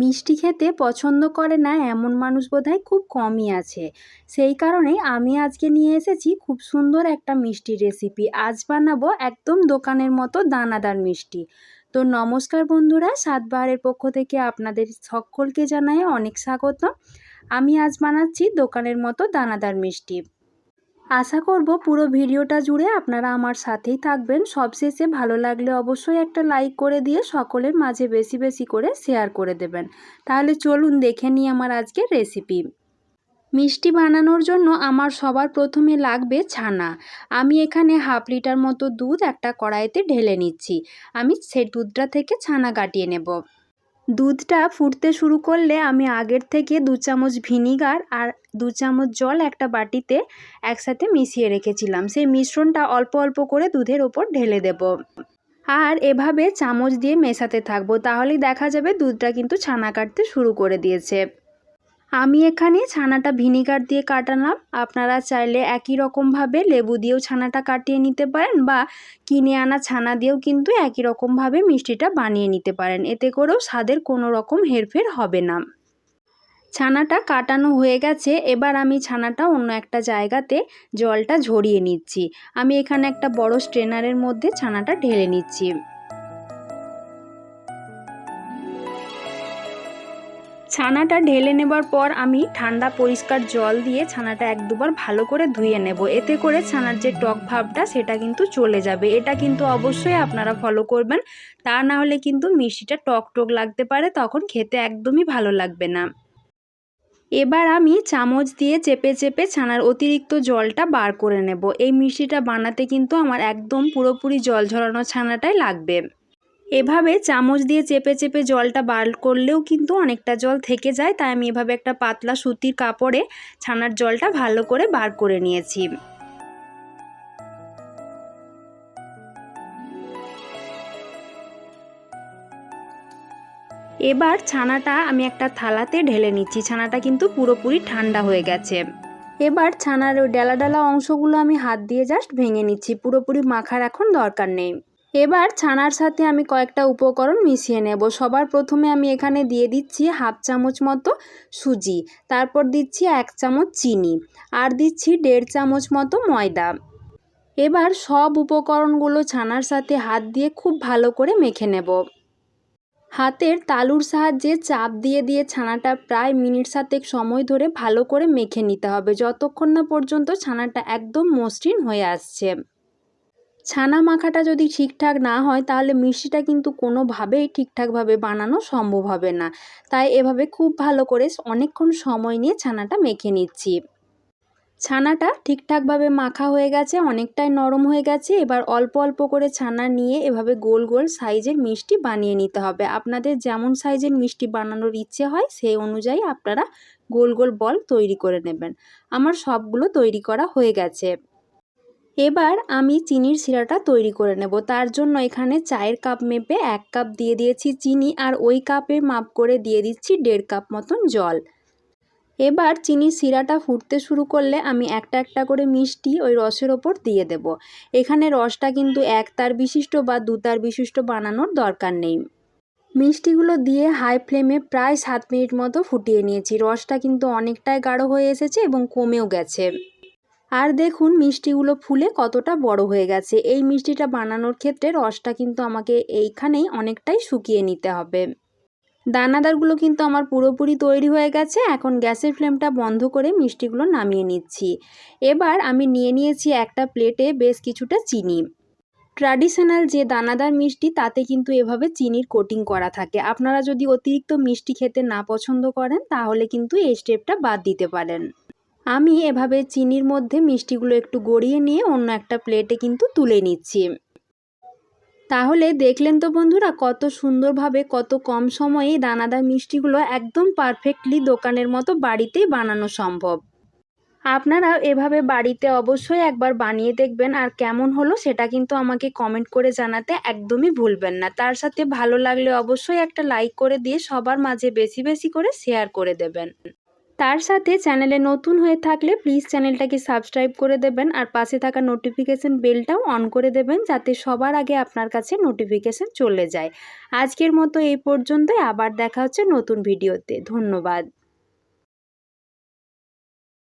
মিষ্টি খেতে পছন্দ করে না এমন মানুষ বোধহয় খুব কমই আছে। সেই কারণেই আমি আজকে নিয়ে এসেছি খুব সুন্দর একটা মিষ্টি রেসিপি আজ বানাবো একদম দোকানের মতো দানাদার মিষ্টি। তো নমস্কার বন্ধুরা, সাতবাহারের পক্ষ থেকে আপনাদের সকলকে জানাই অনেক স্বাগত আমি আজ বানাচ্ছি দোকানের মতো দানাদার মিষ্টি। আশা করব পুরো ভিডিওটা জুড়ে আপনারা আমার সাথেই থাকবেন। সবশেষে ভালো লাগলে অবশ্যই একটা লাইক করে দিয়ে সকলের মাঝে বেশি বেশি করে শেয়ার করে দেবেন। তাহলে চলুন দেখে নিই আমার আজকের রেসিপি মিষ্টি বানানোর জন্য আমার সবার প্রথমে লাগবে ছানা। আমি এখানে হাফ লিটার মতো দুধ একটা কড়াইতে ঢেলে নিচ্ছি। আমি সে দুধটা থেকে ছানা কাটিয়ে নেব। দুধটা ফুটতে শুরু করলে আমি আগের থেকে দু চামচ ভিনিগার আর দু চামচ জল একটা বাটিতে একসাথে মিশিয়ে রেখেছিলাম। সেই মিশ্রণটা অল্প অল্প করে দুধের ওপর ঢেলে দেব। আর এভাবে চামচ দিয়ে মেশাতে থাকব, তাহলেই দেখা যাবে দুধটা কিন্তু ছানা কাটতে শুরু করে দিয়েছে। আমি এখানে ছানাটা ভিনিগার দিয়ে কাটালাম। আপনারা চাইলে একই রকমভাবে লেবু দিয়েও ছানাটা কাটিয়ে নিতে পারেন বা কিনে আনা ছানা দিয়েও কিন্তু একই রকমভাবে মিষ্টিটা বানিয়ে নিতে পারেন। এতে করেও স্বাদের কোনো রকম হেরফের হবে না। ছানাটা কাটানো হয়ে গেছে। এবার আমি ছানাটা অন্য একটা জায়গাতে জলটা ঝরিয়ে নিচ্ছি। আমি এখানে একটা বড় স্ট্রেনারের মধ্যে ছানাটা ঢেলে নিচ্ছি। ছানাটা ঢেলে নেবার পর আমি ঠান্ডা পরিষ্কার জল দিয়ে ছানাটা এক দুবার ভালো করে ধুয়ে নেব। এতে করে ছানার যে টক ভাবটা, সেটা কিন্তু চলে যাবে। এটা কিন্তু অবশ্যই আপনারা ফলো করবেন। তা না হলে কিন্তু মিষ্টিটা টক টক লাগতে পারে, তখন খেতে একদমই ভালো লাগবে না। এবার আমি চামচ দিয়ে চেপে চেপে ছানার অতিরিক্ত জলটা বার করে নেব। এই মিষ্টিটা বানাতে কিন্তু আমার একদম পুরোপুরি জল ঝরানো ছানাটাই লাগবে। এভাবে চামচ দিয়ে চেপে চেপে জলটা বার করলেও কিন্তু অনেকটা জল থেকে যায়, তাই আমি এভাবে একটা পাতলা সুতির কাপড়ে ছানার জলটা ভালো করে বার করে নিয়েছি। এবার ছানাটা আমি একটা থালাতে ঢেলে নিচ্ছি, ছানাটা কিন্তু পুরোপুরি ঠান্ডা হয়ে গেছে। এবার ছানার ওই ডালা ডালা অংশগুলো আমি হাত দিয়ে জাস্ট ভেঙে নিচ্ছি, পুরোপুরি মাখার এখন দরকার নেই। এবার ছানার সাথে আমি কয়েকটা উপকরণ মিশিয়ে নেব। সবার প্রথমে আমি এখানে দিয়ে দিচ্ছি হাফ চামচ মতো সুজি, তারপর দিচ্ছি এক চামচ চিনি আর দিচ্ছি দেড় চামচ মতো ময়দা। এবার সব উপকরণগুলো ছানার সাথে হাত দিয়ে খুব ভালো করে মেখে নেব। হাতের তালুর সাহায্যে চাপ দিয়ে দিয়ে ছানাটা প্রায় মিনিট সাতেক সময় ধরে ভালো করে মেখে নিতে হবে। যতক্ষণ না পর্যন্ত ছানাটা একদম মসৃণ হয়ে আসছে। ছানা মাখাটা যদি ঠিকঠাক না হয়, তাহলে মিষ্টিটা কিন্তু কোনোভাবেই ঠিকঠাকভাবে বানানো সম্ভব হবে না। তাই এভাবে খুব ভালো করে অনেকক্ষণ সময় নিয়ে ছানাটা মেখে নিচ্ছি। ছানাটা ঠিকঠাকভাবে মাখা হয়ে গেছে, অনেকটাই নরম হয়ে গেছে। এবার অল্প অল্প করে ছানা নিয়ে এভাবে গোল গোল সাইজের মিষ্টি বানিয়ে নিতে হবে। আপনাদের যেমন সাইজের মিষ্টি বানানোর ইচ্ছে হয়, সেই অনুযায়ী আপনারা গোল গোল বল তৈরি করে নেবেন। আমার সবগুলো তৈরি করা হয়ে গেছে। এবার আমি চিনির শিরাটা তৈরি করে নেব। তার জন্য এখানে চায়ের কাপ মেপে এক কাপ দিয়ে দিয়েছি চিনি আর ওই কাপে মাপ করে দিয়ে দিচ্ছি দেড় কাপ মতন জল। এবার চিনির শিরাটা ফুটতে শুরু করলে আমি একটা একটা করে মিষ্টি ওই রসের ওপর দিয়ে দেব। এখানে রসটা কিন্তু এক তার বিশিষ্ট বা দু তার বিশিষ্ট বানানোর দরকার নেই। মিষ্টিগুলো দিয়ে হাই ফ্লেমে প্রায় সাত মিনিট মতো ফুটিয়ে নিয়েছি। রসটা কিন্তু অনেকটাই গাঢ় হয়ে এসেছে এবং কমেও গেছে। আর দেখুন মিষ্টিগুলো ফুলে কতটা বড় হয়ে গেছে। এই মিষ্টিটা বানানোর ক্ষেত্রে রসটা কিন্তু আমাকে এইখানেই অনেকটাই শুকিয়ে নিতে হবে। দানাদারগুলো কিন্তু আমার পুরোপুরি তৈরি হয়ে গেছে। এখন গ্যাসের ফ্লেমটা বন্ধ করে মিষ্টিগুলো নামিয়ে নিচ্ছি। এবার আমি নিয়ে নিয়েছি একটা প্লেটে বেশ কিছুটা চিনি। ট্র্যাডিশনাল যে দানাদার মিষ্টি, তাতে কিন্তু এভাবে চিনির কোটিং করা থাকে। আপনারা যদি অতিরিক্ত মিষ্টি খেতে না পছন্দ করেন, তাহলে কিন্তু এই স্টেপটা বাদ দিতে পারেন। আমি এভাবে চিনির মধ্যে মিষ্টিগুলো একটু গড়িয়ে নিয়ে অন্য একটা প্লেটে কিন্তু তুলে নিচ্ছি। তাহলে দেখলেন তো বন্ধুরা, কত সুন্দরভাবে, কত কম সময়ে দানাদার মিষ্টিগুলো একদম পারফেক্টলি দোকানের মতো বাড়িতেই বানানো সম্ভব। আপনারা এভাবে বাড়িতে অবশ্যই একবার বানিয়ে দেখবেন আর কেমন হলো সেটা কিন্তু আমাকে কমেন্ট করে জানাতে একদমই ভুলবেন না। তার সাথে ভালো লাগলে অবশ্যই একটা লাইক করে দিয়ে সবার মাঝে বেশি বেশি করে শেয়ার করে দেবেন। তার সাথে চ্যানেলে নতুন হয়ে থাকলে প্লিজ চ্যানেলটাকে সাবস্ক্রাইব করে দেবেন আর পাশে থাকা নোটিফিকেশন বেলটাও অন করে দেবেন যাতে সবার আগে আপনার কাছে নোটিফিকেশন চলে যায়। আজকের মতো এই পর্যন্তই, আবার দেখা হচ্ছে নতুন ভিডিওতে ধন্যবাদ।